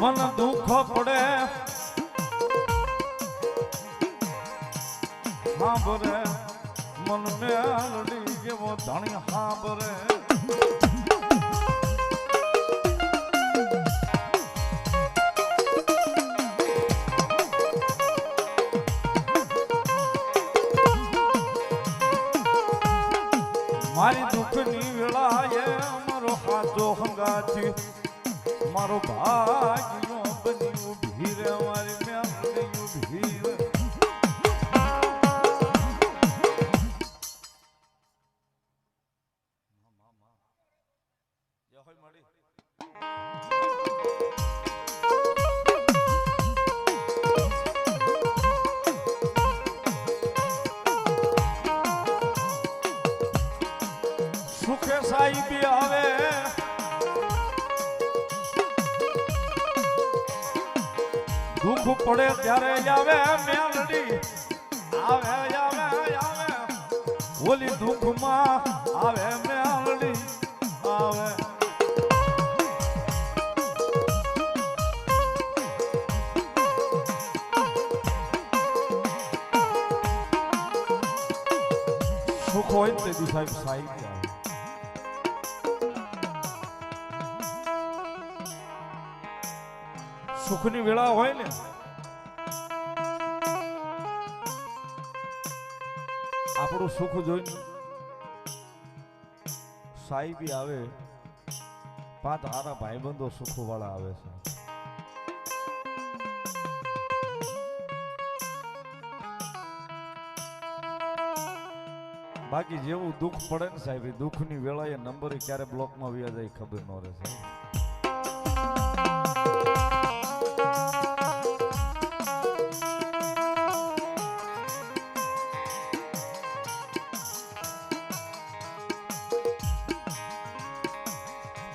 મન દુઃખ પડે. હાંભરે મન મેલડી જેવો ધણી હાંભરે. મારી દુઃખની વેળાએ અમારો હાથો હંગાથી મારો ભાગ્યો બની ઊભી રે મારી મેલડી ઊભી રે સુખે સાહેબી આવે. દુઃખ પડે ત્યારે આવે મેલડી. આવે આવે આવે. ઓલી દુઃખમાં આવે મેલડી. આવે. સુખ હોય તે સાહેબ સાહેબ. સુખની વેળા હોય ને. આપણું સુખ જોઈને સાહેબી આવે. પાંચ હારા ભાઈબંધો સુખ વાળા આવે છે. બાકી જેવું દુઃખ પડે ને સાહેબ, એ દુઃખની વેળાએ નંબર ક્યારે બ્લોકમાં વ્યા જાય ખબર ન રહે સાહેબ.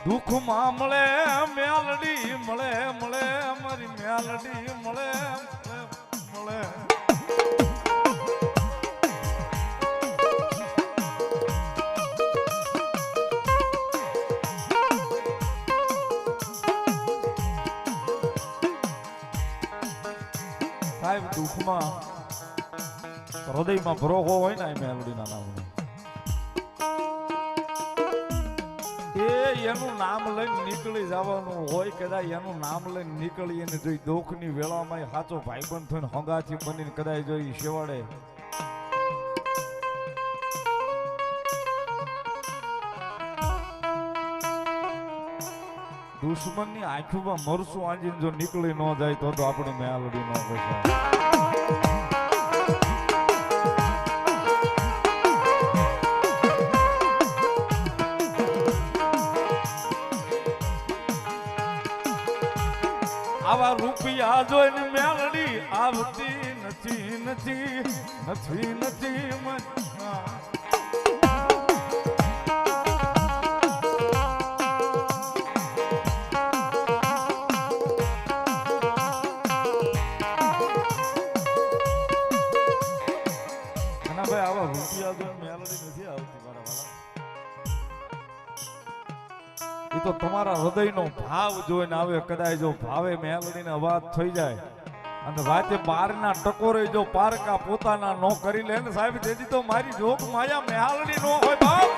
દુઃખમાં મળે, મેલડી મળે મળે, મારી મ્યાલડી મળે મળે. સાહેબ, દુઃખમાં હૃદયમાં ભરોગો હોય ને એ મેલડીના નામનો? એનું નામ લઈને નીકળી જવાનું હોય કદાચ એનું નામ લઈને નીકળી અને જોઈ દુઃખની વેળામાં સાચો ભાઈબંધ થઈને હંગાથી બનીને કદાચ જોઈ શેવાડે દુશ્મનની આંખોમાં મરસું આંજીને જો નીકળી ન જાય તો તો આપણે મેલડી ન કહેવાય આવા રૂપિયા જોઈને મેળડી આવતી નથી નથી નથી નથી તો તમારા હૃદયનો ભાવ જોઈને આવે કદાચ જો ભાવે મેલડીને વાત થઈ જાય. અને વાતે બારના ટકોરે જો પારકા પોતાના નો કરી લે ને સાહેબ તેથી તો મારી જોક માયા મેહાલડી નો હોય બાપ.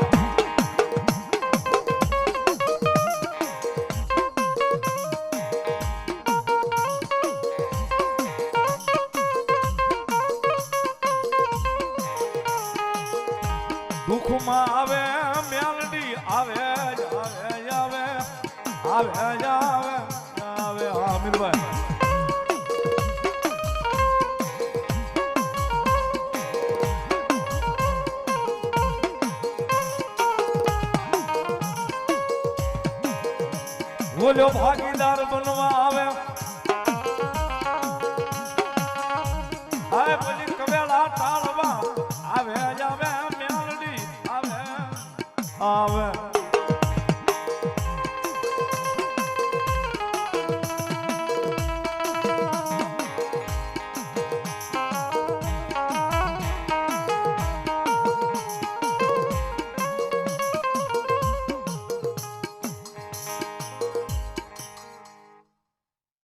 દુઃખમાં આવે આવે આવે આવે હા મીરભાઈ બોલ્યો ભાગીદાર બનવા આવે. આ પછી